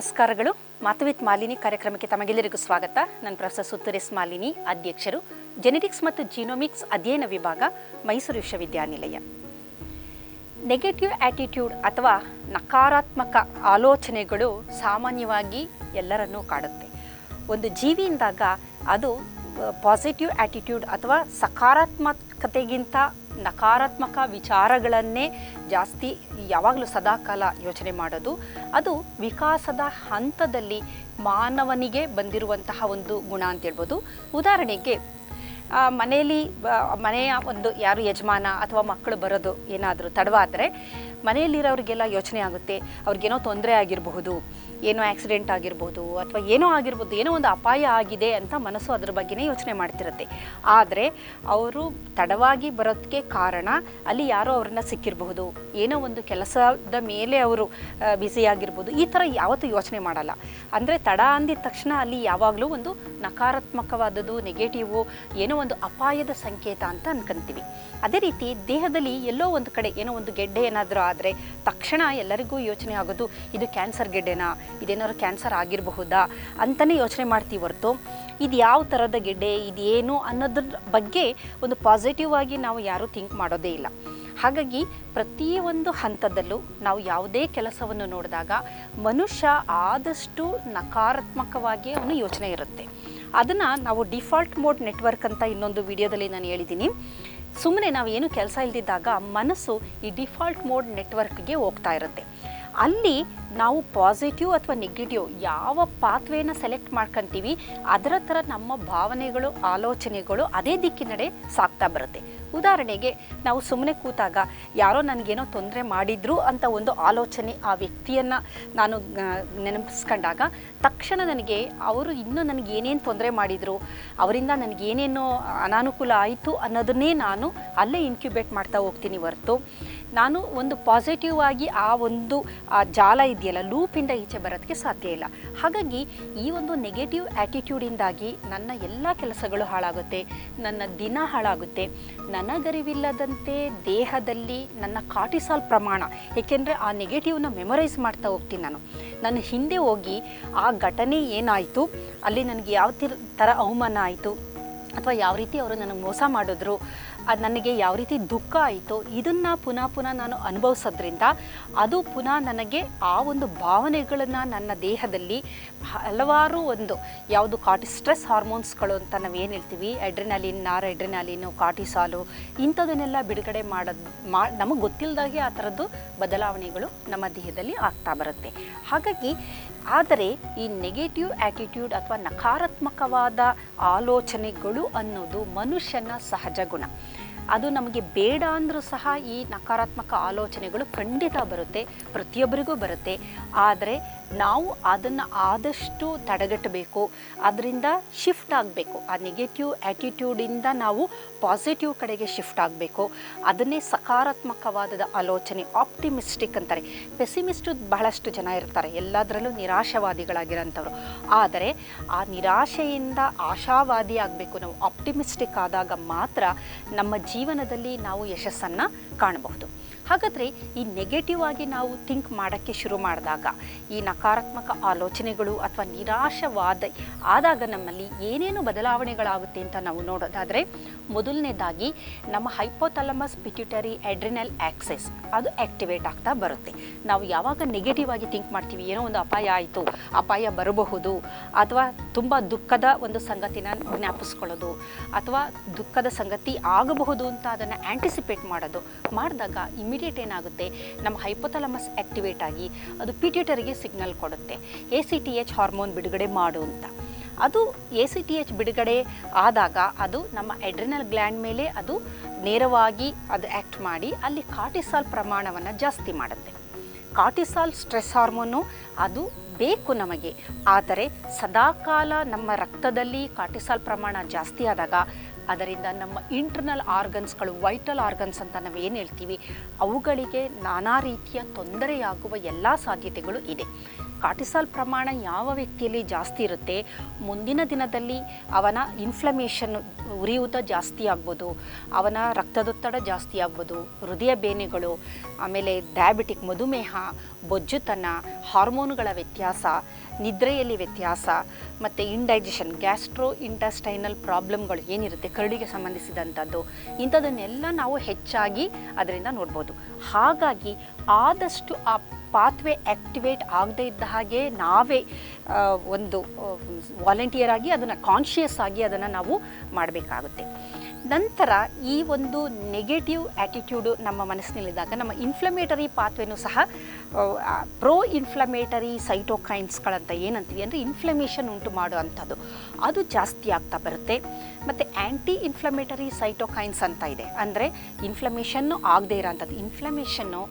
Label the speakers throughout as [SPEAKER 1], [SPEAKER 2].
[SPEAKER 1] ನಮಸ್ಕಾರಗಳು. ಮಾತುವಿತ್ ಮಾಲಿನಿ ಕಾರ್ಯಕ್ರಮಕ್ಕೆ ತಮಗೆಲ್ಲರಿಗೂ ಸ್ವಾಗತ. ನಾನು ಪ್ರೊಫೆಸರ್ ಸುತ್ತರೇಸ್ ಮಾಲಿನಿ, ಅಧ್ಯಕ್ಷರು. ಜೆನೆಟಿಕ್ಸ್ ಮತ್ತು ಜೀನೋಮಿಕ್ಸ್ ಅಧ್ಯಯನ ವಿಭಾಗ, ಮೈಸೂರು ವಿಶ್ವವಿದ್ಯಾನಿಲಯ. ನೆಗೆಟಿವ್ ಆಟಿಟ್ಯೂಡ್ ಅಥವಾ ನಕಾರಾತ್ಮಕ ಆಲೋಚನೆಗಳು ಸಾಮಾನ್ಯವಾಗಿ ಎಲ್ಲರನ್ನೂ ಕಾಡುತ್ತೆ. ಒಂದು ಜೀವಿಯಿಂದಾಗ ಅದು ಪಾಸಿಟಿವ್ ಆ್ಯಟಿಟ್ಯೂಡ್ ಅಥವಾ ಸಕಾರಾತ್ಮಕತೆಗಿಂತ ನಕಾರಾತ್ಮಕ ವಿಚಾರಗಳನ್ನೇ ಜಾಸ್ತಿ ಯಾವಾಗಲೂ ಸದಾಕಾಲ ಯೋಚನೆ ಮಾಡೋದು, ಅದು ವಿಕಾಸದ ಹಂತದಲ್ಲಿ ಮಾನವನಿಗೆ ಬಂದಿರುವಂತಹ ಒಂದು ಗುಣ ಅಂತ ಹೇಳ್ಬೋದು. ಉದಾಹರಣೆಗೆ ಮನೆಯಲ್ಲಿ ಮನೆಯ ಒಂದು ಯಾರು ಯಜಮಾನ ಅಥವಾ ಮಕ್ಕಳು ಬರೋದು ಏನಾದರೂ ತಡವಾದರೆ ಮನೆಯಲ್ಲಿರೋರಿಗೆಲ್ಲ ಯೋಚನೆ ಆಗುತ್ತೆ, ಅವ್ರಿಗೇನೋ ತೊಂದರೆ ಆಗಿರಬಹುದು ಏನೋ ಆಕ್ಸಿಡೆಂಟ್ ಆಗಿರ್ಬೋದು ಅಥವಾ ಏನೋ ಆಗಿರ್ಬೋದು, ಏನೋ ಒಂದು ಅಪಾಯ ಆಗಿದೆ ಅಂತ ಮನಸ್ಸು ಅದ್ರ ಬಗ್ಗೆನೇ ಯೋಚನೆ ಮಾಡ್ತಿರುತ್ತೆ. ಆದರೆ ಅವರು ತಡವಾಗಿ ಬರೋದಕ್ಕೆ ಕಾರಣ ಅಲ್ಲಿ ಯಾರೋ ಅವ್ರನ್ನ ಸಿಕ್ಕಿರಬಹುದು, ಏನೋ ಒಂದು ಕೆಲಸದ ಮೇಲೆ ಅವರು ಬ್ಯುಸಿ ಆಗಿರ್ಬೋದು, ಈ ಥರ ಯಾವತ್ತೂ ಯೋಚನೆ ಮಾಡಲ್ಲ. ಅಂದರೆ ತಡ ಅಂದಿದ ತಕ್ಷಣ ಅಲ್ಲಿ ಯಾವಾಗಲೂ ಒಂದು ನಕಾರಾತ್ಮಕವಾದದ್ದು ನೆಗೆಟಿವು ಏನೋ ಒಂದು ಅಪಾಯದ ಸಂಕೇತ ಅಂತ ಅನ್ಕೊಂತೀವಿ. ಅದೇ ರೀತಿ ದೇಹದಲ್ಲಿ ಎಲ್ಲೋ ಒಂದು ಕಡೆ ಏನೋ ಒಂದು ಗೆಡ್ಡೆ ಏನಾದರೂ ಆದರೆ ತಕ್ಷಣ ಎಲ್ಲರಿಗೂ ಯೋಚನೆ ಆಗೋದು, ಇದು ಕ್ಯಾನ್ಸರ್ ಗೆಡ್ಡೆನಾ? ಇದೇನಾದ್ರು ಕ್ಯಾನ್ಸರ್ ಆಗಿರಬಹುದಾ ಅಂತಲೇ ಯೋಚನೆ ಮಾಡ್ತೀವಿ ಹೊರತು. ಇದು ಯಾವ ಥರದ ಗೆಡ್ಡೆ ಇದೇನು ಅನ್ನೋದ್ರ ಬಗ್ಗೆ ಒಂದು ಪಾಸಿಟಿವ್ ಆಗಿ ನಾವು ಯಾರೂ ಥಿಂಕ್ ಮಾಡೋದೇ ಇಲ್ಲ. ಹಾಗಾಗಿ ಪ್ರತಿಯೊಂದು ಹಂತದಲ್ಲೂ ನಾವು ಯಾವುದೇ ಕೆಲಸವನ್ನು ನೋಡಿದಾಗ ಮನುಷ್ಯ ಆದಷ್ಟು ನಕಾರಾತ್ಮಕವಾಗಿ ಅವನು ಯೋಚನೆ ಇರುತ್ತೆ. ಅದನ್ನು ನಾವು ಡಿಫಾಲ್ಟ್ ಮೋಡ್ ನೆಟ್ವರ್ಕ್ ಅಂತ ಇನ್ನೊಂದು ವಿಡಿಯೋದಲ್ಲಿ ನಾನು ಹೇಳಿದ್ದೀನಿ. ಸುಮ್ಮನೆ ನಾವು ಏನು ಕೆಲಸ ಇಲ್ದಿದ್ದಾಗ ಮನಸ್ಸು ಈ ಡಿಫಾಲ್ಟ್ ಮೋಡ್ ನೆಟ್ವರ್ಕ್ಗೆ ಹೋಗ್ತಾ ಇರುತ್ತೆ. ಅಲ್ಲಿ ನಾವು ಪಾಸಿಟಿವ್ ಅಥವಾ ನೆಗೆಟಿವ್ ಯಾವ ಪಾತ್ವೇನ ಸೆಲೆಕ್ಟ್ ಮಾಡ್ಕೊಂತೀವಿ, ಅದರ ಥರ ನಮ್ಮ ಭಾವನೆಗಳು, ಆಲೋಚನೆಗಳು ಅದೇ ದಿಕ್ಕಿನಡೆ ಸಾಗ್ತಾ ಬರುತ್ತೆ. ಉದಾಹರಣೆಗೆ, ನಾವು ಸುಮ್ಮನೆ ಕೂತಾಗ ಯಾರೋ ನನಗೇನೋ ತೊಂದರೆ ಮಾಡಿದ್ರು ಅಂತ ಒಂದು ಆಲೋಚನೆ ಆ ವ್ಯಕ್ತಿಯನ್ನು ನಾನು ನೆನಪಿಸ್ಕೊಂಡಾಗ ತಕ್ಷಣ ನನಗೆ ಅವರು ಇನ್ನೂ ನನಗೆ ಏನೇನು ತೊಂದರೆ ಮಾಡಿದರು, ಅವರಿಂದ ನನಗೆ ಏನೇನೋ ಅನಾನುಕೂಲ ಆಯಿತು ಅನ್ನೋದನ್ನೇ ನಾನು ಅಲ್ಲೇ ಇನ್ಕ್ಯುಬೇಟ್ ಮಾಡ್ತಾ ಹೋಗ್ತೀನಿ ಹೊರತು. ನಾನು ಒಂದು ಪಾಸಿಟಿವ್ ಆಗಿ ಆ ಒಂದು, ಆ ಜಾಲ ಇದೆಯಲ್ಲ ಲೂಪಿಂದ ಈಚೆ ಬರೋದಕ್ಕೆ ಸಾಧ್ಯ ಇಲ್ಲ. ಹಾಗಾಗಿ ಈ ಒಂದು ನೆಗೆಟಿವ್ ಆ್ಯಟಿಟ್ಯೂಡಿಂದಾಗಿ ನನ್ನ ಎಲ್ಲ ಕೆಲಸಗಳು ಹಾಳಾಗುತ್ತೆ, ನನ್ನ ದಿನ ಹಾಳಾಗುತ್ತೆ. ನನಗರಿವಿಲ್ಲದಂತೆ ದೇಹದಲ್ಲಿ ನನ್ನ ಕಾರ್ಟಿಸಾಲ್ ಪ್ರಮಾಣ, ಏಕೆಂದರೆ ಆ ನೆಗೆಟಿವ್ನ ಮೆಮೊರೈಸ್ ಮಾಡ್ತಾ ಹೋಗ್ತೀನಿ ನಾನು. ನನ್ನ ಹಿಂದೆ ಹೋಗಿ ಆ ಘಟನೆ ಏನಾಯಿತು, ಅಲ್ಲಿ ನನಗೆ ಯಾವ ಥರ ಅವಮಾನ ಆಯಿತು, ಅಥವಾ ಯಾವ ರೀತಿ ಅವರು ನನಗೆ ಮೋಸ ಮಾಡಿದ್ರು ಅದು ನನಗೆ ಯಾವ ರೀತಿ ದುಃಖ ಆಯಿತು ಇದನ್ನು ಪುನಃ ಪುನಃ ನಾನು ಅನುಭವಿಸೋದ್ರಿಂದ ಅದು ಪುನಃ ನನಗೆ ಆ ಒಂದು ಭಾವನೆಗಳನ್ನು ನನ್ನ ದೇಹದಲ್ಲಿ ಹಲವಾರು ಒಂದು ಯಾವುದು ಕಾಟಿ ಸ್ಟ್ರೆಸ್ ಹಾರ್ಮೋನ್ಸ್ಗಳು ಅಂತ ನಾವು ಏನು ಹೇಳ್ತೀವಿ? ಎಡ್ರಿನಾಲಿನ್ ನಾರ್ ಎಡ್ರಿನಾಲಿನು ಕಾಟಿಸಾಲು ಇಂಥದನ್ನೆಲ್ಲ ಬಿಡುಗಡೆ ಮಾಡೋದು ಮಾ, ನಮಗೆ ಗೊತ್ತಿಲ್ಲದಾಗೆ ಆ ಥರದ್ದು ಬದಲಾವಣೆಗಳು ನಮ್ಮ ದೇಹದಲ್ಲಿ ಆಗ್ತಾ ಬರುತ್ತೆ. ಹಾಗಾಗಿ ಆದರೆ ಈ ನೆಗೆಟಿವ್ ಆ್ಯಟಿಟ್ಯೂಡ್ ಅಥವಾ ನಕಾರಾತ್ಮಕವಾದ ಆಲೋಚನೆಗಳು ಅನ್ನೋದು ಮನುಷ್ಯನ ಸಹಜ ಗುಣ. ಅದು ನಮಗೆ ಬೇಡ ಅಂದರೂ ಸಹ ಈ ನಕಾರಾತ್ಮಕ ಆಲೋಚನೆಗಳು ಖಂಡಿತ ಬರುತ್ತೆ, ಪ್ರತಿಯೊಬ್ಬರಿಗೂ ಬರುತ್ತೆ. ಆದರೆ ನಾವು ಅದನ್ನು ಆದಷ್ಟು ತಡೆಗಟ್ಟಬೇಕು, ಅದರಿಂದ ಶಿಫ್ಟ್ ಆಗಬೇಕು. ಆ ನೆಗೆಟಿವ್ ಆ್ಯಟಿಟ್ಯೂಡಿಂದ ನಾವು ಪಾಸಿಟಿವ್ ಕಡೆಗೆ ಶಿಫ್ಟ್ ಆಗಬೇಕು. ಅದನ್ನೇ ಸಕಾರಾತ್ಮಕವಾದ ಆಲೋಚನೆ ಆಪ್ಟಿಮಿಸ್ಟಿಕ್ ಅಂತಾರೆ. ಪೆಸಿಮಿಸ್ಟು ಬಹಳಷ್ಟು ಜನ ಇರ್ತಾರೆ, ಎಲ್ಲದರಲ್ಲೂ ನಿರಾಶಾವಾದಿಗಳಾಗಿರೋಂಥವ್ರು. ಆದರೆ ಆ ನಿರಾಶೆಯಿಂದ ಆಶಾವಾದಿ ಆಗಬೇಕು, ನಾವು ಆಪ್ಟಿಮಿಸ್ಟಿಕ್ ಆದಾಗ ಮಾತ್ರ ನಮ್ಮ ಜೀವನದಲ್ಲಿ ನಾವು ಯಶಸ್ಸನ್ನು ಕಾಣಬಹುದು. ಹಾಗಾದರೆ ಈ ನೆಗೆಟಿವ್ ಆಗಿ ನಾವು ಥಿಂಕ್ ಮಾಡೋಕ್ಕೆ ಶುರು ಮಾಡಿದಾಗ ಈ ನಕಾರಾತ್ಮಕ ಆಲೋಚನೆಗಳು ಅಥವಾ ನಿರಾಶವಾದ ಆದಾಗ ನಮ್ಮಲ್ಲಿ ಏನೇನು ಬದಲಾವಣೆಗಳಾಗುತ್ತೆ ಅಂತ ನಾವು ನೋಡೋದಾದರೆ ಮೊದಲನೇದಾಗಿ ನಮ್ಮ ಹೈಪೋಥಲಮಸ್ ಪಿಟ್ಯುಟರಿ ಎಡ್ರಿನಲ್ ಆಕ್ಸೆಸ್ ಅದು ಆ್ಯಕ್ಟಿವೇಟ್ ಆಗ್ತಾ ಬರುತ್ತೆ. ನಾವು ಯಾವಾಗ ನೆಗೆಟಿವ್ ಆಗಿ ಥಿಂಕ್ ಮಾಡ್ತೀವಿ, ಏನೋ ಒಂದು ಅಪಾಯ ಆಯಿತು, ಅಪಾಯ ಬರಬಹುದು, ಅಥವಾ ತುಂಬ ದುಃಖದ ಒಂದು ಸಂಗತಿನ ಜ್ಞಾಪಿಸ್ಕೊಳ್ಳೋದು, ಅಥವಾ ದುಃಖದ ಸಂಗತಿ ಆಗಬಹುದು ಅಂತ ಅದನ್ನು ಆ್ಯಂಟಿಸಿಪೇಟ್ ಮಾಡೋದು, ಮಾಡಿದಾಗ ಇಮಿಡಿಯೇಟ್ ಏನಾಗುತ್ತೆ, ನಮ್ಮ ಹೈಪೋಥಲಮಸ್ ಆ್ಯಕ್ಟಿವೇಟ್ ಆಗಿ ಅದು ಪಿಟ್ಯೂಟರಿಗೆ ಸಿಗ್ನಲ್ ಕೊಡುತ್ತೆ. A C T H hormone ಬಿಡುಗಡೆ ಮಾಡು ಅಂತ. ಅದು ಎ ಸಿ ಟಿ ಎಚ್ ಬಿಡುಗಡೆ ಆದಾಗ ಅದು ನಮ್ಮ ಎಡ್ರಿನಲ್ ಗ್ಲ್ಯಾಂಡ್ ಮೇಲೆ ಅದು ನೇರವಾಗಿ ಅದು ಆ್ಯಕ್ಟ್ ಮಾಡಿ ಅಲ್ಲಿ ಕಾಟಿಸಾಲ್ ಪ್ರಮಾಣವನ್ನು ಜಾಸ್ತಿ ಮಾಡುತ್ತೆ. ಕಾಟಿಸಾಲ್ ಸ್ಟ್ರೆಸ್ ಹಾರ್ಮೋನು ಅದು ಬೇಕು ನಮಗೆ. ಆದರೆ ಸದಾಕಾಲ ನಮ್ಮ ರಕ್ತದಲ್ಲಿ ಕಾಟಿಸಾಲ್ ಪ್ರಮಾಣ ಜಾಸ್ತಿ ಆದಾಗ ಅದರಿಂದ ನಮ್ಮ ಇಂಟರ್ನಲ್ ಆರ್ಗನ್ಸ್ಗಳು ವೈಟಲ್ ಆರ್ಗನ್ಸ್ ಅಂತ ನಾವು ಏನು ಹೇಳ್ತೀವಿ, ಅವುಗಳಿಗೆ ನಾನಾ ರೀತಿಯ ತೊಂದರೆಯಾಗುವ ಎಲ್ಲ ಸಾಧ್ಯತೆಗಳು ಇದೆ. ಕಾರ್ಟಿಸಾಲ್ ಪ್ರಮಾಣ ಯಾವ ವ್ಯಕ್ತಿಯಲ್ಲಿ ಜಾಸ್ತಿ ಇರುತ್ತೆ, ಮುಂದಿನ ದಿನದಲ್ಲಿ ಅವನ ಇನ್ಫ್ಲಮೇಷನ್ ಉರಿಯೂತ ಜಾಸ್ತಿ ಆಗ್ಬೋದು, ಅವನ ರಕ್ತದೊತ್ತಡ ಜಾಸ್ತಿ ಆಗ್ಬೋದು, ಹೃದಯ ಬೇನೆಗಳು, ಆಮೇಲೆ ಡಯಾಬಿಟಿಕ್ ಮಧುಮೇಹ, ಬೊಜ್ಜುತನ ಹಾರ್ಮೋನುಗಳ ವ್ಯತ್ಯಾಸ ನಿದ್ರೆಯಲ್ಲಿ ವ್ಯತ್ಯಾಸ, ಮತ್ತು ಇಂಡೈಜೆಷನ್ ಗ್ಯಾಸ್ಟ್ರೋ ಇಂಟಸ್ಟೈನಲ್ ಪ್ರಾಬ್ಲಮ್ಗಳು ಏನಿರುತ್ತೆ, ಕರಡಿಗೆ ಸಂಬಂಧಿಸಿದಂಥದ್ದು, ಇಂಥದನ್ನೆಲ್ಲ ನಾವು ಹೆಚ್ಚಾಗಿ ಅದರಿಂದ ನೋಡ್ಬೋದು. ಹಾಗಾಗಿ ಆದಷ್ಟು ಆ ಪಾತ್ವೆ ಆ್ಯಕ್ಟಿವೇಟ್ ಆಗದೇ ಇದ್ದ ಹಾಗೆ ನಾವೇ ಒಂದು ವಾಲಂಟಿಯರ್ ಆಗಿ ಅದನ್ನು ಕಾನ್ಷಿಯಸ್ ಆಗಿ ಅದನ್ನು ನಾವು ಮಾಡಬೇಕಾಗುತ್ತೆ. ನಂತರ ಈ ಒಂದು ನೆಗೆಟಿವ್ ಆ್ಯಟಿಟ್ಯೂಡು ನಮ್ಮ ಮನಸ್ಸಿನಲ್ಲಿದ್ದಾಗ, ನಮ್ಮ ಇನ್ಫ್ಲಮೇಟರಿ ಪಾತ್ವೆನೂ ಸಹ ಪ್ರೋ ಇನ್ಫ್ಲಮೇಟರಿ ಸೈಟೋಕೈನ್ಸ್ಗಳಂತ ಏನಂತೀವಿ ಅಂದರೆ ಇನ್ಫ್ಲಮೇಷನ್ ಉಂಟು ಮಾಡುವಂಥದ್ದು. ಅದು ಜಾಸ್ತಿ ಆಗ್ತಾ ಬರುತ್ತೆ. ಮತ್ತು ಆ್ಯಂಟಿ ಇನ್ಫ್ಲಮೇಟರಿ ಸೈಟೋಕೈನ್ಸ್ ಅಂತ ಇದೆ. ಅಂದರೆ ಇನ್ಫ್ಲಮೇಷನ್ನು ಆಗದೇ ಇರೋಂಥದ್ದು. ಇನ್ಫ್ಲಮೇಷನ್ನು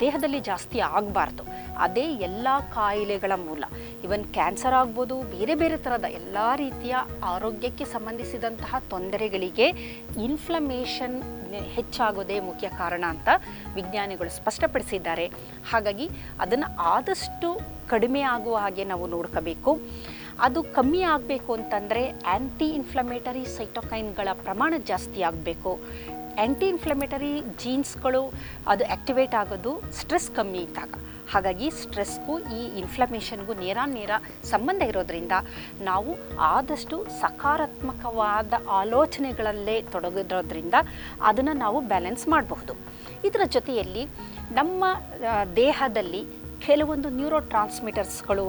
[SPEAKER 1] ದೇಹದಲ್ಲಿ ಜಾಸ್ತಿ ಆಗಬಾರ್ದು. ಅದೇ ಎಲ್ಲ ಕಾಯಿಲೆಗಳ ಮೂಲ. ಇವನ್ ಕ್ಯಾನ್ಸರ್ ಆಗ್ಬೋದು, ಬೇರೆ ಬೇರೆ ಥರದ ಎಲ್ಲ ರೀತಿಯ ಆರೋಗ್ಯಕ್ಕೆ ಸಂಬಂಧಿಸಿದಂತಹ ತೊಂದರೆಗಳಿಗೆ ಇನ್ಫ್ಲಮೇಷನ್ ಹೆಚ್ಚಾಗೋದೇ ಮುಖ್ಯ ಕಾರಣ ಅಂತ ವಿಜ್ಞಾನಿಗಳು ಸ್ಪಷ್ಟಪಡಿಸಿದ್ದಾರೆ. ಹಾಗಾಗಿ ಅದನ್ನು ಆದಷ್ಟು ಕಡಿಮೆ ಆಗುವ ಹಾಗೆ ನಾವು ನೋಡ್ಕೋಬೇಕು. ಅದು ಕಮ್ಮಿ ಆಗಬೇಕು ಅಂತಂದರೆ ಆ್ಯಂಟಿ ಇನ್ಫ್ಲಮೇಟರಿ ಸೈಟೋಕೈನ್ಗಳ ಪ್ರಮಾಣ ಜಾಸ್ತಿ ಆಗಬೇಕು. ಆ್ಯಂಟಿ ಇನ್ಫ್ಲಮೇಟರಿ ಜೀನ್ಸ್ಗಳು ಅದು ಆ್ಯಕ್ಟಿವೇಟ್ ಆಗೋದು ಸ್ಟ್ರೆಸ್ ಕಮ್ಮಿ ಇದ್ದಾಗ. ಹಾಗಾಗಿ ಸ್ಟ್ರೆಸ್ಗೂ ಈ ಇನ್ಫ್ಲಮೇಷನ್ಗೂ ನೇರ ನೇರ ಸಂಬಂಧ ಇರೋದ್ರಿಂದ ನಾವು ಆದಷ್ಟು ಸಕಾರಾತ್ಮಕವಾದ ಆಲೋಚನೆಗಳಲ್ಲೇ ತೊಡಗಿರೋದ್ರಿಂದ ಅದನ್ನು ನಾವು ಬ್ಯಾಲೆನ್ಸ್ ಮಾಡಬಹುದು. ಇದರ ಜೊತೆಯಲ್ಲಿ ನಮ್ಮ ದೇಹದಲ್ಲಿ ಕೆಲವೊಂದು ನ್ಯೂರೋ ಟ್ರಾನ್ಸ್ಮಿಟರ್ಸ್ಗಳು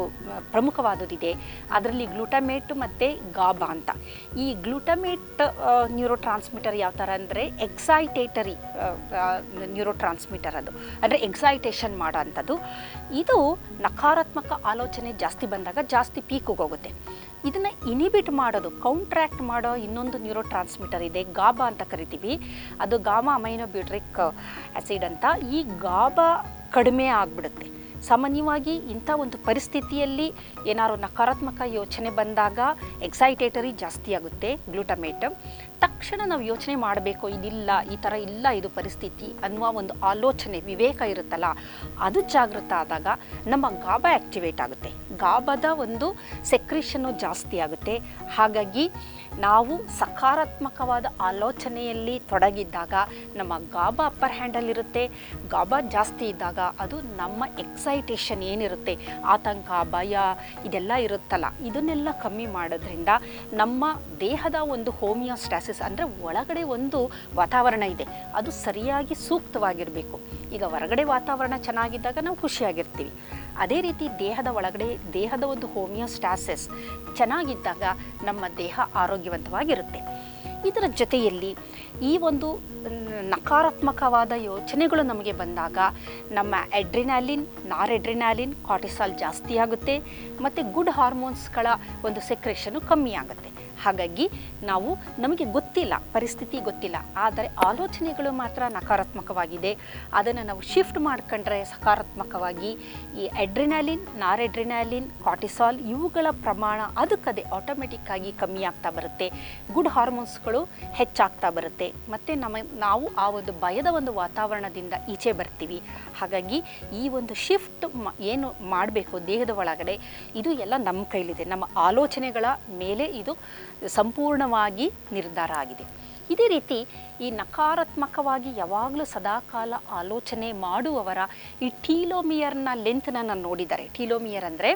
[SPEAKER 1] ಪ್ರಮುಖವಾದುದಿದೆ ಅದರಲ್ಲಿ ಗ್ಲೂಟಮೇಟ್ ಮತ್ತು ಗಾಬಾ ಅಂತ. ಈ ಗ್ಲೂಟಮೇಟ್ ನ್ಯೂರೋ ಟ್ರಾನ್ಸ್ಮಿಟರ್ ಯಾವ ಥರ ಅಂದರೆ ಎಕ್ಸೈಟೇಟರಿ ನ್ಯೂರೋ ಟ್ರಾನ್ಸ್ಮಿಟರ್ ಅದು. ಅಂದರೆ ಎಕ್ಸೈಟೇಷನ್ ಮಾಡೋ ಅಂಥದ್ದು. ಇದು ನಕಾರಾತ್ಮಕ ಆಲೋಚನೆ ಜಾಸ್ತಿ ಬಂದಾಗ ಜಾಸ್ತಿ ಪೀಕಿಗೆ ಹೋಗುತ್ತೆ. ಇದನ್ನು ಇನಿಬಿಟ್ ಮಾಡೋದು ಕೌಂಟ್ರ್ಯಾಕ್ಟ್ ಮಾಡೋ ಇನ್ನೊಂದು ನ್ಯೂರೋ ಟ್ರಾನ್ಸ್ಮಿಟರ್ ಇದೆ ಗಾಬಾ ಅಂತ ಕರಿತೀವಿ. ಅದು ಗಾಮಾ ಅಮೈನೋಬ್ಯೂಟ್ರಿಕ್ ಆ್ಯಸಿಡ್ ಅಂತ. ಈ ಗಾಬಾ ಕಡಿಮೆ ಆಗಿಬಿಡುತ್ತೆ. ಸಾಮಾನ್ಯವಾಗಿ ಇಂಥ ಒಂದು ಪರಿಸ್ಥಿತಿಯಲ್ಲಿ ಏನಾದ್ರು ನಕಾರಾತ್ಮಕ ಯೋಚನೆ ಬಂದಾಗ ಎಕ್ಸೈಟೇಟರಿ ಜಾಸ್ತಿ ಆಗುತ್ತೆ ಗ್ಲೂಟಮೇಟ್ ತಕ್ಷಣ ನಾವು ಯೋಚನೆ ಮಾಡಬೇಕು, ಇದಿಲ್ಲ, ಈ ಥರ ಇಲ್ಲ ಇದು ಪರಿಸ್ಥಿತಿ ಅನ್ನುವ ಒಂದು ಆಲೋಚನೆ, ವಿವೇಕ ಇರುತ್ತಲ್ಲ, ಅದು ಜಾಗೃತ ಆದಾಗ ನಮ್ಮ ಗಾಬ ಆ್ಯಕ್ಟಿವೇಟ್ ಆಗುತ್ತೆ. ಗಾಬದ ಒಂದು ಸೆಕ್ರಿಷನ್ನು ಜಾಸ್ತಿ ಆಗುತ್ತೆ. ಹಾಗಾಗಿ ನಾವು ಸಕಾರಾತ್ಮಕವಾದ ಆಲೋಚನೆಯಲ್ಲಿ ತೊಡಗಿದ್ದಾಗ ನಮ್ಮ ಗಾಬ ಅಪ್ಪರ್ ಹ್ಯಾಂಡಲ್ಲಿರುತ್ತೆ ಗಾಬ ಜಾಸ್ತಿ ಇದ್ದಾಗ ಅದು ನಮ್ಮ ಎಕ್ಸೈಟೇಷನ್ ಏನಿರುತ್ತೆ, ಆತಂಕ, ಭಯ ಇದೆಲ್ಲ ಇರುತ್ತಲ್ಲ, ಇದನ್ನೆಲ್ಲ ಕಮ್ಮಿ ಮಾಡೋದ್ರಿಂದ ನಮ್ಮ ದೇಹದ ಒಂದು ಹೋಮಿಯೋಸ್ಟಾಸಿಸ್ ಅಂದರೆ ಒಳಗಡೆ ಒಂದು ವಾತಾವರಣ ಇದೆ. ಅದು ಸರಿಯಾಗಿ ಸೂಕ್ತವಾಗಿರಬೇಕು. ಈಗ ಹೊರಗಡೆ ವಾತಾವರಣ ಚೆನ್ನಾಗಿದ್ದಾಗ ನಾವು ಖುಷಿಯಾಗಿರ್ತೀವಿ. ಅದೇ ರೀತಿ ದೇಹದ ಒಳಗಡೆ, ದೇಹದ ಒಂದು ಹೋಮಿಯೋಸ್ಟಾಸಿಸ್ ಚೆನ್ನಾಗಿದ್ದಾಗ ನಮ್ಮ ದೇಹ ಆರೋಗ್ಯವಂತವಾಗಿರುತ್ತೆ. ಇದರ ಜೊತೆಯಲ್ಲಿ ಈ ಒಂದು ನಕಾರಾತ್ಮಕವಾದ ಯೋಚನೆಗಳು ನಮಗೆ ಬಂದಾಗ ನಮ್ಮ ಎಡ್ರಿನಾಲಿನ್ ನಾರೆಡ್ರಿನಾಲಿನ್, ಕಾರ್ಟಿಸಾಲ್ ಜಾಸ್ತಿ ಆಗುತ್ತೆ. ಮತ್ತು ಗುಡ್ ಹಾರ್ಮೋನ್ಸ್ಗಳ ಒಂದು ಸೆಕ್ರೇಷನು ಕಮ್ಮಿ ಆಗುತ್ತೆ. ಹಾಗಾಗಿ ನಾವು ನಮಗೆ ಗೊತ್ತಿಲ್ಲ, ಪರಿಸ್ಥಿತಿ ಗೊತ್ತಿಲ್ಲ, ಆದರೆ ಆಲೋಚನೆಗಳು ಮಾತ್ರ ನಕಾರಾತ್ಮಕವಾಗಿದೆ. ಅದನ್ನು ನಾವು ಶಿಫ್ಟ್ ಮಾಡ್ಕೊಂಡ್ರೆ ಸಕಾರಾತ್ಮಕವಾಗಿ ಈ ಎಡ್ರಿನಾಲಿನ್ ನಾರೆಡ್ರಿನಾಲಿನ್, ಕಾರ್ಟಿಸಾಲ್ ಇವುಗಳ ಪ್ರಮಾಣ ಅದಕ್ಕದೇ ಆಟೋಮೆಟಿಕ್ ಆಗಿ ಕಮ್ಮಿ ಆಗ್ತಾ ಬರುತ್ತೆ. ಗುಡ್ ಹಾರ್ಮೋನ್ಸ್ಗಳು ಹೆಚ್ಚಾಗ್ತಾ ಬರುತ್ತೆ. ಮತ್ತು ನಮ್ಮ, ನಾವು ಆ ಒಂದು ಭಯದ ಒಂದು ವಾತಾವರಣದಿಂದ ಈಚೆ ಬರ್ತೀವಿ. ಹಾಗಾಗಿ ಈ ಒಂದು ಶಿಫ್ಟ್ ಏನು ಮಾಡಬೇಕು ದೇಹದ ಒಳಗಡೆ, ಇದು ಎಲ್ಲ ನಮ್ಮ ಕೈಲಿದೆ. ನಮ್ಮ ಆಲೋಚನೆಗಳ ಮೇಲೆ ಇದು ಸಂಪೂರ್ಣವಾಗಿ ನಿರ್ಧಾರ ಆಗಿದೆ. ಇದೇ ರೀತಿ ಈ ನಕಾರಾತ್ಮಕವಾಗಿ ಯಾವಾಗಲೂ ಸದಾಕಾಲ ಆಲೋಚನೆ ಮಾಡುವವರ ಈ ಟೀಲೋಮಿಯರ್ನ ಲೆಂತ್ನ ನಾನು ನೋಡಿದ್ದಾರೆ ಟೀಲೋಮಿಯರ್ ಅಂದರೆ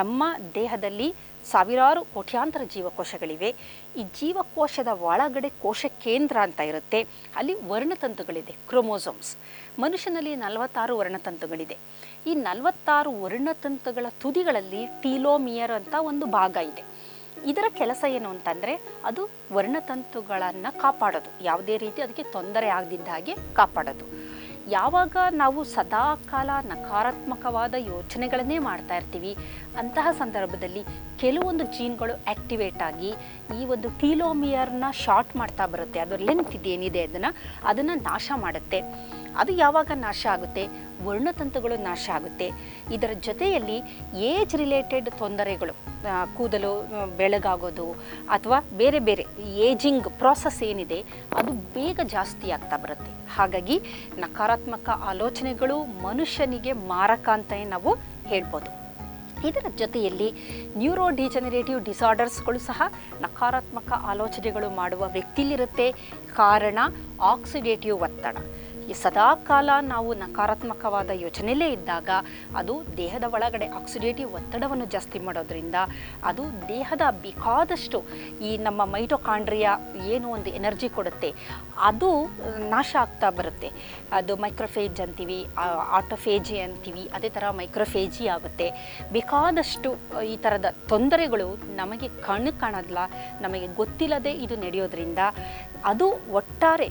[SPEAKER 1] ನಮ್ಮ ದೇಹದಲ್ಲಿ ಸಾವಿರಾರು ಕೋಟ್ಯಾಂತರ ಜೀವಕೋಶಗಳಿವೆ. ಈ ಜೀವಕೋಶದ ಒಳಗಡೆ ಕೋಶ ಕೇಂದ್ರ ಅಂತ ಇರುತ್ತೆ. ಅಲ್ಲಿ ವರ್ಣತಂತುಗಳಿದೆ, ಕ್ರೋಮೋಸೋಮ್ಸ್. ಮನುಷ್ಯನಲ್ಲಿ ನಲವತ್ತಾರು ವರ್ಣತಂತುಗಳಿದೆ. ಈ ನಲವತ್ತಾರು ವರ್ಣತಂತುಗಳ ತುದಿಗಳಲ್ಲಿ ಟೀಲೋಮಿಯರ್ ಅಂತ ಒಂದು ಭಾಗ ಇದೆ. ಇದರ ಕೆಲಸ ಏನು ಅಂತಂದರೆ ಅದು ವರ್ಣತಂತುಗಳನ್ನು ಕಾಪಾಡೋದು. ಯಾವುದೇ ರೀತಿ ಅದಕ್ಕೆ ತೊಂದರೆ ಆಗದಿದ್ದ ಹಾಗೆ ಕಾಪಾಡೋದು. ಯಾವಾಗ ನಾವು ಸದಾ ಕಾಲ ನಕಾರಾತ್ಮಕವಾದ ಯೋಚನೆಗಳನ್ನೇ ಮಾಡ್ತಾ ಇರ್ತೀವಿ, ಅಂತಹ ಸಂದರ್ಭದಲ್ಲಿ ಕೆಲವೊಂದು ಜೀನ್ಗಳು ಆಕ್ಟಿವೇಟ್ ಆಗಿ ಈ ಒಂದು ಟೀಲೋಮಿಯರ್ನ ಶಾರ್ಟ್ ಮಾಡ್ತಾ ಬರುತ್ತೆ. ಅದರ ಲೆಂತ್ ಇದೇನಿದೆ ಅದನ್ನು ಅದನ್ನು ನಾಶ ಮಾಡುತ್ತೆ. ಅದು ಯಾವಾಗ ನಾಶ ಆಗುತ್ತೆ? ವರ್ಣತಂತುಗಳು ನಾಶ ಆಗುತ್ತೆ. ಇದರ ಜೊತೆಯಲ್ಲಿ ಏಜ್ ರಿಲೇಟೆಡ್ ತೊಂದರೆಗಳು ಕೂದಲು ಬೆಳಗಾಗೋದು ಅಥವಾ ಬೇರೆ ಬೇರೆ ಏಜಿಂಗ್ ಪ್ರಾಸೆಸ್ ಏನಿದೆ, ಅದು ಬೇಗ ಜಾಸ್ತಿ ಆಗ್ತಾ ಬರುತ್ತೆ. ಹಾಗಾಗಿ ನಕಾರಾತ್ಮಕ ಆಲೋಚನೆಗಳು ಮನುಷ್ಯನಿಗೆ ಮಾರಕ ಅಂತಲೇ ನಾವು ಹೇಳ್ಬೋದು. ಇದರ ಜೊತೆಯಲ್ಲಿ ನ್ಯೂರೋ ಡಿಜನರೇಟಿವ್ ಡಿಸಾರ್ಡರ್ಸ್ಗಳು ಸಹ ನಕಾರಾತ್ಮಕ ಆಲೋಚನೆಗಳು ಮಾಡುವ ವ್ಯಕ್ತಿಲಿರುತ್ತೆ. ಕಾರಣ ಆಕ್ಸಿಡೇಟಿವ್ ಒತ್ತಡ. ಈ ಸದಾಕಾಲ ನಾವು ನಕಾರಾತ್ಮಕವಾದ ಯೋಚನೆಯಲ್ಲೇ ಇದ್ದಾಗ ಅದು ದೇಹದ ಒಳಗಡೆ ಆಕ್ಸಿಡೇಟಿವ್ ಒತ್ತಡವನ್ನು ಜಾಸ್ತಿ ಮಾಡೋದ್ರಿಂದ ಅದು ದೇಹದ ಬೇಕಾದಷ್ಟು ಈ ನಮ್ಮ ಮೈಟೋಕಾಂಡ್ರಿಯಾ ಏನು ಒಂದು ಎನರ್ಜಿ ಕೊಡುತ್ತೆ, ಅದು ನಾಶ ಆಗ್ತಾ ಬರುತ್ತೆ. ಅದು ಮೈಕ್ರೋಫೇಜ್ ಅಂತೀವಿ ಆಟೋಫೇಜಿ ಅಂತೀವಿ, ಅದೇ ಥರ ಮೈಕ್ರೋಫೇಜಿ ಆಗುತ್ತೆ. ಬೇಕಾದಷ್ಟು ಈ ಥರದ ತೊಂದರೆಗಳು ನಮಗೆ ಕಣ್ಣು ಕಾಣೋದಿಲ್ಲ, ನಮಗೆ ಗೊತ್ತಿಲ್ಲದೆ ಇದು ನಡೆಯೋದ್ರಿಂದ ಅದು ಒಟ್ಟಾರೆ,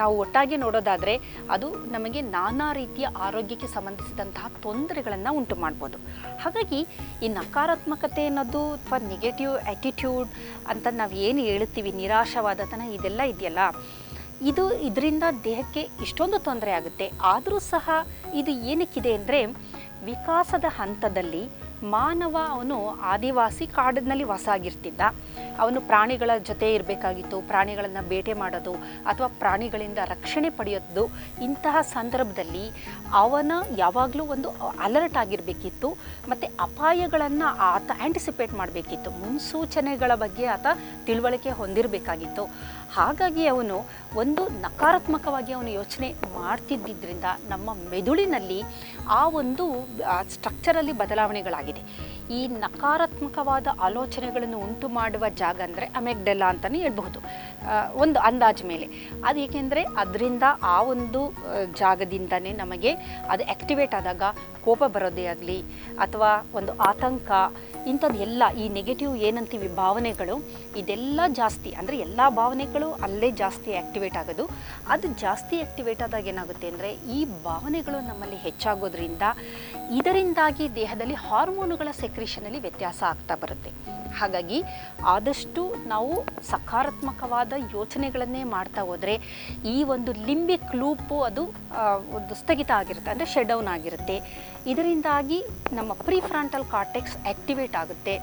[SPEAKER 1] ನಾವು ಒಟ್ಟಾಗಿ ನೋಡೋದಾದರೆ ಅದು ನಮಗೆ ನಾನಾ ರೀತಿಯ ಆರೋಗ್ಯಕ್ಕೆ ಸಂಬಂಧಿಸಿದಂತಹ ತೊಂದರೆಗಳನ್ನು ಉಂಟು ಮಾಡ್ಬೋದು. ಹಾಗಾಗಿ ಈ ನಕಾರಾತ್ಮಕತೆ ಅನ್ನೋದು ಅಥವಾ ನೆಗೆಟಿವ್ ಆ್ಯಟಿಟ್ಯೂಡ್ ಅಂತ ನಾವು ಏನು ಹೇಳ್ತೀವಿ, ನಿರಾಶವಾದತನ ಇದೆಲ್ಲ ಇದೆಯಲ್ಲ, ಇದು ಇದರಿಂದ ದೇಹಕ್ಕೆ ಇಷ್ಟೊಂದು ತೊಂದರೆ ಆಗುತ್ತೆ. ಆದರೂ ಸಹ ಇದು ಏನಕ್ಕಿದೆ ಅಂದರೆ ವಿಕಾಸದ ಹಂತದಲ್ಲಿ ಮಾನವ ಅವನು ಆದಿವಾಸಿ ಕಾಡಿನಲ್ಲಿ ವಾಸ ಆಗಿರ್ತಿದ್ದ ಅವನು ಪ್ರಾಣಿಗಳ ಜೊತೆ ಇರಬೇಕಾಗಿತ್ತು, ಪ್ರಾಣಿಗಳನ್ನು ಬೇಟೆ ಮಾಡೋದು ಅಥವಾ ಪ್ರಾಣಿಗಳಿಂದ ರಕ್ಷಣೆ ಪಡೆಯೋದು. ಇಂತಹ ಸಂದರ್ಭದಲ್ಲಿ ಅವನ ಯಾವಾಗಲೂ ಒಂದು ಅಲರ್ಟ್ ಆಗಿರಬೇಕಿತ್ತು. ಮತ್ತು ಅಪಾಯಗಳನ್ನು ಆತ ಆ್ಯಂಟಿಸಿಪೇಟ್ ಮಾಡಬೇಕಿತ್ತು. ಮುನ್ಸೂಚನೆಗಳ ಬಗ್ಗೆ ಆತ ತಿಳುವಳಿಕೆ ಹೊಂದಿರಬೇಕಾಗಿತ್ತು. ಹಾಗಾಗಿ ಅವನು ಒಂದು ನಕಾರಾತ್ಮಕವಾಗಿ ಅವನು ಯೋಚನೆ ಮಾಡ್ತಿದ್ದಿದ್ದರಿಂದ ನಮ್ಮ ಮೆದುಳಿನಲ್ಲಿ ಆ ಒಂದು ಸ್ಟ್ರಕ್ಚರಲ್ಲಿ ಬದಲಾವಣೆಗಳಾಗಿದೆ. ಈ ನಕಾರಾತ್ಮಕವಾದ ಆಲೋಚನೆಗಳನ್ನು ಉಂಟು ಮಾಡುವ ಜಾಗ ಅಂದರೆ ಅಮೆಗ್ಡೆಲ್ಲ ಅಂತಲೇ ಹೇಳ್ಬಹುದು. ಒಂದು ಅಂದಾಜು ಮೇಲೆ. ಅದು ಏಕೆಂದರೆ ಅದರಿಂದ ಆ ಒಂದು ಜಾಗದಿಂದನೇ ನಮಗೆ ಅದು ಆ್ಯಕ್ಟಿವೇಟ್ ಆದಾಗ ಕೋಪ ಬರೋದೇ ಆಗಲಿ, ಅಥವಾ ಒಂದು ಆತಂಕ ಇಂಥದ್ದು ಎಲ್ಲ, ಈ ನೆಗೆಟಿವ್ ಏನಂತೀವಿ ಭಾವನೆಗಳು, ಇದೆಲ್ಲ ಜಾಸ್ತಿ, ಅಂದರೆ ಎಲ್ಲ ಭಾವನೆಗಳು ಅಲ್ಲೇ ಜಾಸ್ತಿ ಆ್ಯಕ್ಟಿವೇಟ್ ಆಗೋದು. ಅದು ಜಾಸ್ತಿ ಆ್ಯಕ್ಟಿವೇಟ್ ಆದಾಗ ಏನಾಗುತ್ತೆ ಅಂದರೆ, ಈ ಭಾವನೆಗಳು ನಮ್ಮಲ್ಲಿ ಹೆಚ್ಚಾಗೋದ್ರಿಂದ, ಇದರಿಂದಾಗಿ ದೇಹದಲ್ಲಿ ಹಾರ್ಮೋನುಗಳ ಸೆಕ್ರೇಷನಲ್ಲಿ ವ್ಯತ್ಯಾಸ ಆಗ್ತಾ ಬರುತ್ತೆ. ಹಾಗಾಗಿ ಆದಷ್ಟು ನಾವು ಸಕಾರಾತ್ಮಕವಾದ ಯೋಚನೆಗಳನ್ನೇ ಮಾಡ್ತಾ ಹೋದರೆ ಈ ಒಂದು ಲಿಂಬಿಕ್ ಲೂಪು ಅದು ಒಂದು ಸ್ಥಗಿತ ಆಗಿರುತ್ತೆ, ಅಂದರೆ ಶೆಡೌನ್ ಡೌನ್ ಆಗಿರುತ್ತೆ. ಇದರಿಂದಾಗಿ ನಮ್ಮ ಪ್ರಿಫ್ರಾಂಟಲ್ ಕಾರ್ಟೆಕ್ಸ್ ಆ್ಯಕ್ಟಿವೇಟ್ ಆಗುತ್ತೆ.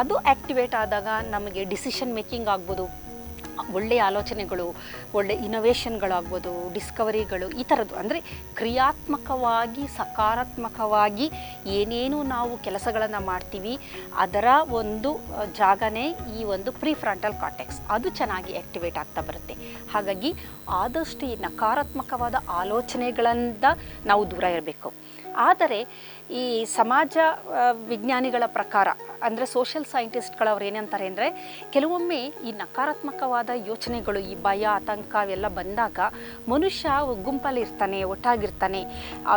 [SPEAKER 1] ಅದು ಆ್ಯಕ್ಟಿವೇಟ್ ಆದಾಗ ನಮಗೆ ಡಿಸಿಷನ್ ಮೇಕಿಂಗ್ ಆಗ್ಬೋದು. ಒಳ್ಳೆಯ ಆಲೋಚನೆಗಳು, ಒಳ್ಳೆ ಇನೋವೇಷನ್ಗಳಾಗ್ಬೋದು ಡಿಸ್ಕವರಿಗಳು ಈ ಥರದ್ದು ಅಂದರೆ ಕ್ರಿಯಾತ್ಮಕವಾಗಿ, ಸಕಾರಾತ್ಮಕವಾಗಿ ಏನೇನು ನಾವು ಕೆಲಸಗಳನ್ನು ಮಾಡ್ತೀವಿ, ಅದರ ಒಂದು ಜಾಗನೇ ಈ ಒಂದು ಪ್ರಿಫ್ರಂಟಲ್ ಕಾರ್ಟೆಕ್ಸ್ ಅದು ಚೆನ್ನಾಗಿ ಆ್ಯಕ್ಟಿವೇಟ್ ಆಗ್ತಾ ಬರುತ್ತೆ. ಹಾಗಾಗಿ ಆದಷ್ಟು ಈ ನಕಾರಾತ್ಮಕವಾದ ಆಲೋಚನೆಗಳಿಂದ ನಾವು ದೂರ ಇರಬೇಕು. ಆದರೆ ಈ ಸಮಾಜ ವಿಜ್ಞಾನಿಗಳ ಪ್ರಕಾರ, ಅಂದರೆ ಸೋಷಿಯಲ್ ಸೈಂಟಿಸ್ಟ್ಗಳವ್ರು ಏನಂತಾರೆ ಅಂದರೆ, ಕೆಲವೊಮ್ಮೆ ಈ ನಕಾರಾತ್ಮಕವಾದ ಯೋಚನೆಗಳು, ಈ ಭಯ, ಆತಂಕ ಅವೆಲ್ಲ ಬಂದಾಗ ಮನುಷ್ಯ ಗುಂಪಲ್ಲಿ ಇರ್ತಾನೆ ಒಟ್ಟಾಗಿರ್ತಾನೆ.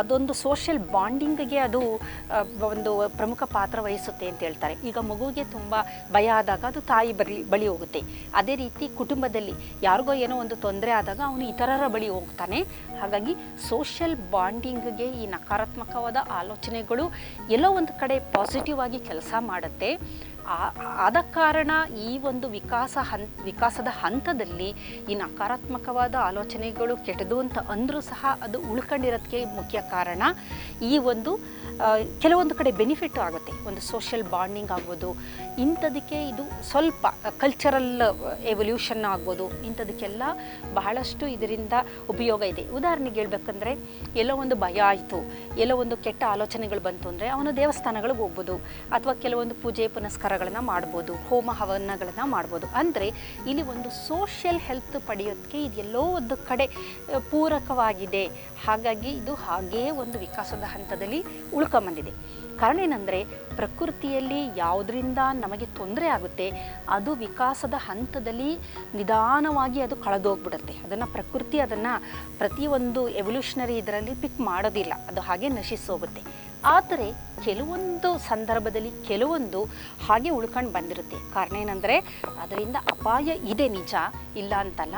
[SPEAKER 1] ಅದೊಂದು ಸೋಷಿಯಲ್ ಬಾಂಡಿಂಗ್ಗೆ ಅದು ಒಂದು ಪ್ರಮುಖ ಪಾತ್ರ ವಹಿಸುತ್ತೆ ಅಂತ ಹೇಳ್ತಾರೆ. ಈಗ ಮಗುವಿಗೆ ತುಂಬ ಭಯ ಆದಾಗ ಅದು ತಾಯಿ ಬಳಿ ಬಳಿ ಹೋಗುತ್ತೆ. ಅದೇ ರೀತಿ ಕುಟುಂಬದಲ್ಲಿ ಯಾರಿಗೋ ಏನೋ ಒಂದು ತೊಂದರೆ ಆದಾಗ ಅವನು ಇತರರ ಬಳಿ ಹೋಗ್ತಾನೆ. ಹಾಗಾಗಿ ಸೋಷಿಯಲ್ ಬಾಂಡಿಂಗ್ಗೆ ಈ ನಕಾರಾತ್ಮಕವಾದ ಆಲೋಚನೆಗಳು ಎಲ್ಲೋ ಒಂದು ಕಡೆ ಪಾಸಿಟಿವ್ ಆಗಿ ಕೆಲಸ ಮಾಡುತ್ತೆ. ಆದ ಕಾರಣ ಈ ಒಂದು ವಿಕಾಸ ಹನ್, ವಿಕಾಸದ ಹಂತದಲ್ಲಿ ಈ ನಕಾರಾತ್ಮಕವಾದ ಆಲೋಚನೆಗಳು ಕೆಟ್ಟದು ಅಂತ ಅಂದರೂ ಸಹ ಅದು ಉಳ್ಕೊಂಡಿರೋದಕ್ಕೆ ಮುಖ್ಯ ಕಾರಣ. ಈ ಒಂದು ಕೆಲವೊಂದು ಕಡೆ ಬೆನಿಫಿಟ್ ಆಗುತ್ತೆ. ಒಂದು ಸೋಷಿಯಲ್ ಬಾಂಡಿಂಗ್ ಆಗ್ಬೋದು. ಇಂಥದಕ್ಕೆ ಇದು ಸ್ವಲ್ಪ ಕಲ್ಚರಲ್ ಎವಲ್ಯೂಷನ್ ಆಗ್ಬೋದು. ಇಂಥದಕ್ಕೆಲ್ಲ ಬಹಳಷ್ಟು ಇದರಿಂದ ಉಪಯೋಗ ಇದೆ. ಉದಾಹರಣೆಗೆ ಹೇಳ್ಬೇಕಂದ್ರೆ, ಎಲ್ಲೋ ಒಂದು ಭಯ ಆಯಿತು, ಎಲ್ಲೋ ಒಂದು ಕೆಟ್ಟ ಆಲೋಚನೆಗಳು ಬಂತು ಅಂದರೆ ಅವನು ದೇವಸ್ಥಾನಗಳಿಗೆ ಹೋಗ್ಬೋದು. ಅಥವಾ ಕೆಲವೊಂದು ಪೂಜೆ ಪುನಸ್ಕಾರಗಳನ್ನು ಮಾಡ್ಬೋದು, ಹೋಮ ಹವನಗಳನ್ನು ಮಾಡ್ಬೋದು. ಅಂದರೆ ಇಲ್ಲಿ ಒಂದು ಸೋಷಿಯಲ್ ಹೆಲ್ತ್ ಪಡೆಯೋದಕ್ಕೆ ಇದೆಲ್ಲೋ ಒಂದು ಕಡೆ ಪೂರಕವಾಗಿದೆ. ಹಾಗಾಗಿ ಇದು ಹಾಗೇ ಒಂದು ವಿಕಾಸದ ಹಂತದಲ್ಲಿ ಉಳ್ಕೊಂಬಂದಿದೆ. ಕಾರಣ ಏನಂದರೆ ಪ್ರಕೃತಿಯಲ್ಲಿ ಯಾವುದರಿಂದ ನಮಗೆ ತೊಂದರೆ ಆಗುತ್ತೆ, ಅದು ವಿಕಾಸದ ಹಂತದಲ್ಲಿ ನಿಧಾನವಾಗಿ ಅದು ಕಳೆದೋಗ್ಬಿಡುತ್ತೆ. ಅದನ್ನು ಪ್ರಕೃತಿ ಅದನ್ನು ಪ್ರತಿಯೊಂದು ಎವಲ್ಯೂಷನರಿ ಇದರಲ್ಲಿ ಪಿಕ್ ಮಾಡೋದಿಲ್ಲ, ಅದು ಹಾಗೆ ನಶಿಸೋಗುತ್ತೆ. ಆದರೆ ಕೆಲವೊಂದು ಸಂದರ್ಭದಲ್ಲಿ ಕೆಲವೊಂದು ಹಾಗೆ ಉಳ್ಕೊಂಡು ಬಂದಿರುತ್ತೆ. ಕಾರಣ ಏನಂದರೆ ಅದರಿಂದ ಅಪಾಯ ಇದೆ ನಿಜ, ಇಲ್ಲ ಅಂತಲ್ಲ.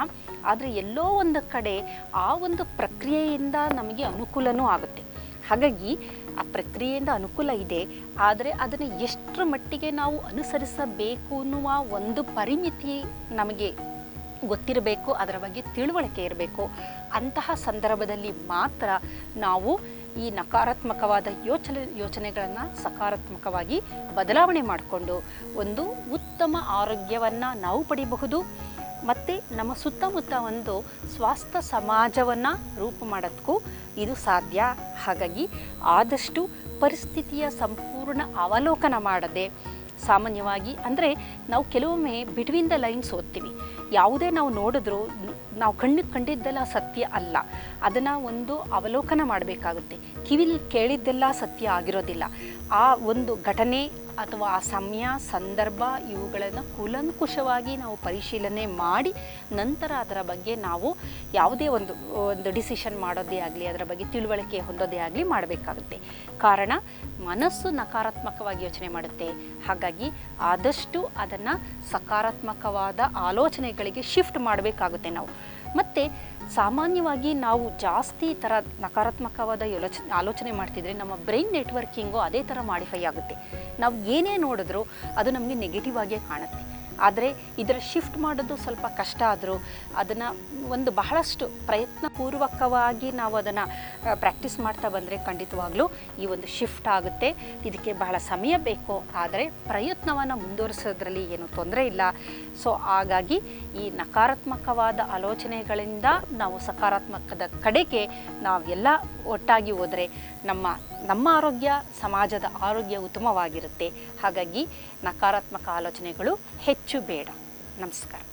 [SPEAKER 1] ಆದರೆ ಎಲ್ಲೋ ಒಂದು ಕಡೆ ಆ ಒಂದು ಪ್ರಕ್ರಿಯೆಯಿಂದ ನಮಗೆ ಅನುಕೂಲನೂ ಆಗುತ್ತೆ. ಹಾಗಾಗಿ ಆ ಪ್ರಕ್ರಿಯೆಯಿಂದ ಅನುಕೂಲ ಇದೆ. ಆದರೆ ಅದನ್ನು ಎಷ್ಟರ ಮಟ್ಟಿಗೆ ನಾವು ಅನುಸರಿಸಬೇಕು ಅನ್ನುವ ಒಂದು ಪರಿಮಿತಿ ನಮಗೆ ಗೊತ್ತಿರಬೇಕು, ಅದರ ಬಗ್ಗೆ ತಿಳುವಳಿಕೆ ಇರಬೇಕು. ಅಂತಹ ಸಂದರ್ಭದಲ್ಲಿ ಮಾತ್ರ ನಾವು ಈ ನಕಾರಾತ್ಮಕವಾದ ಯೋಚನೆ, ಯೋಚನೆಗಳನ್ನು ಸಕಾರಾತ್ಮಕವಾಗಿ ಬದಲಾವಣೆ ಮಾಡಿಕೊಂಡು ಒಂದು ಉತ್ತಮ ಆರೋಗ್ಯವನ್ನು ನಾವು ಪಡಿಬಹುದು. ಮತ್ತು ನಮ್ಮ ಸುತ್ತಮುತ್ತ ಒಂದು ಸ್ವಾಸ್ಥ್ಯ ಸಮಾಜವನ್ನು ರೂಪು ಮಾಡೋದಕ್ಕೂ ಇದು ಸಾಧ್ಯ. ಹಾಗಾಗಿ ಆದಷ್ಟು ಪರಿಸ್ಥಿತಿಯ ಸಂಪೂರ್ಣ ಅವಲೋಕನ ಮಾಡದೆ ಸಾಮಾನ್ಯವಾಗಿ ಅಂದರೆ ನಾವು ಕೆಲವೊಮ್ಮೆ ಬಿಟ್ವೀನ್ ದ ಲೈನ್ಸ್ ಓದ್ತೀವಿ. ಯಾವುದೇ ನಾವು ನೋಡಿದ್ರೂ ನಾವು ಕಣ್ಣಿಗೆ ಕಂಡಿದ್ದೆಲ್ಲ ಸತ್ಯ ಅಲ್ಲ. ಅದನ್ನು ಒಂದು ಅವಲೋಕನ ಮಾಡಬೇಕಾಗುತ್ತೆ. ಕಿವಿಲಿ ಕೇಳಿದ್ದೆಲ್ಲ ಸತ್ಯ ಆಗಿರೋದಿಲ್ಲ. ಆ ಒಂದು ಘಟನೆ ಅಥವಾ ಆ ಸಮಯ, ಸಂದರ್ಭ ಇವುಗಳನ್ನು ಕುಲಂಕುಷವಾಗಿ ನಾವು ಪರಿಶೀಲನೆ ಮಾಡಿ ನಂತರ ಅದರ ಬಗ್ಗೆ ನಾವು ಯಾವುದೇ ಒಂದು ಒಂದು ಡಿಸಿಷನ್ ಮಾಡೋದೇ ಆಗಲಿ, ಅದರ ಬಗ್ಗೆ ತಿಳುವಳಿಕೆ ಹೊಂದೋದೇ ಆಗಲಿ ಮಾಡಬೇಕಾಗುತ್ತೆ. ಕಾರಣ, ಮನಸ್ಸು ನಕಾರಾತ್ಮಕವಾಗಿ ಯೋಚನೆ ಮಾಡುತ್ತೆ. ಹಾಗಾಗಿ ಆದಷ್ಟು ಅದನ್ನು ಸಕಾರಾತ್ಮಕವಾದ ಆಲೋಚನೆಗಳಿಗೆ ಶಿಫ್ಟ್ ಮಾಡಬೇಕಾಗುತ್ತೆ ನಾವು. ಮತ್ತು ಸಾಮಾನ್ಯವಾಗಿ ನಾವು ಜಾಸ್ತಿ ಥರ ನಕಾರಾತ್ಮಕವಾದ ಯೋಚನೆ ಆಲೋಚನೆ ಮಾಡ್ತಿದ್ರೆ ನಮ್ಮ ಬ್ರೈನ್ ನೆಟ್ವರ್ಕಿಂಗು ಅದೇ ಥರ ಮಾಡಿಫೈ ಆಗುತ್ತೆ. ನಾವು ಏನೇ ನೋಡಿದ್ರೂ ಅದು ನಮಗೆ ನೆಗೆಟಿವ್ ಆಗಿಯೇ ಕಾಣುತ್ತೆ. ಆದರೆ ಇದರ ಶಿಫ್ಟ್ ಮಾಡೋದು ಸ್ವಲ್ಪ ಕಷ್ಟ ಆದರೂ ಅದನ್ನು ಒಂದು ಬಹಳಷ್ಟು ಪ್ರಯತ್ನಪೂರ್ವಕವಾಗಿ ನಾವು ಅದನ್ನು ಪ್ರಾಕ್ಟೀಸ್ ಮಾಡ್ತಾ ಬಂದರೆ ಖಂಡಿತವಾಗ್ಲೂ ಈ ಒಂದು ಶಿಫ್ಟ್ ಆಗುತ್ತೆ. ಇದಕ್ಕೆ ಬಹಳ ಸಮಯ ಬೇಕು. ಆದರೆ ಪ್ರಯತ್ನವನ್ನು ಮುಂದುವರಿಸೋದ್ರಲ್ಲಿ ಏನು ತೊಂದರೆ ಇಲ್ಲ. ಸೊ ಹಾಗಾಗಿ ಈ ನಕಾರಾತ್ಮಕವಾದ ಆಲೋಚನೆಗಳಿಂದ ನಾವು ಸಕಾರಾತ್ಮಕದ ಕಡೆಗೆ ನಾವೆಲ್ಲ ಒಟ್ಟಾಗಿ ಹೋದರೆ ನಮ್ಮ ನಮ್ಮ ಆರೋಗ್ಯ ಸಮಾಜದ ಆರೋಗ್ಯ ಉತ್ತಮವಾಗಿರುತ್ತೆ. ಹಾಗಾಗಿ ನಕಾರಾತ್ಮಕ ಆಲೋಚನೆಗಳು ಹೆಚ್ಚು ಬೇಡ ನಮಸ್ಕಾರ.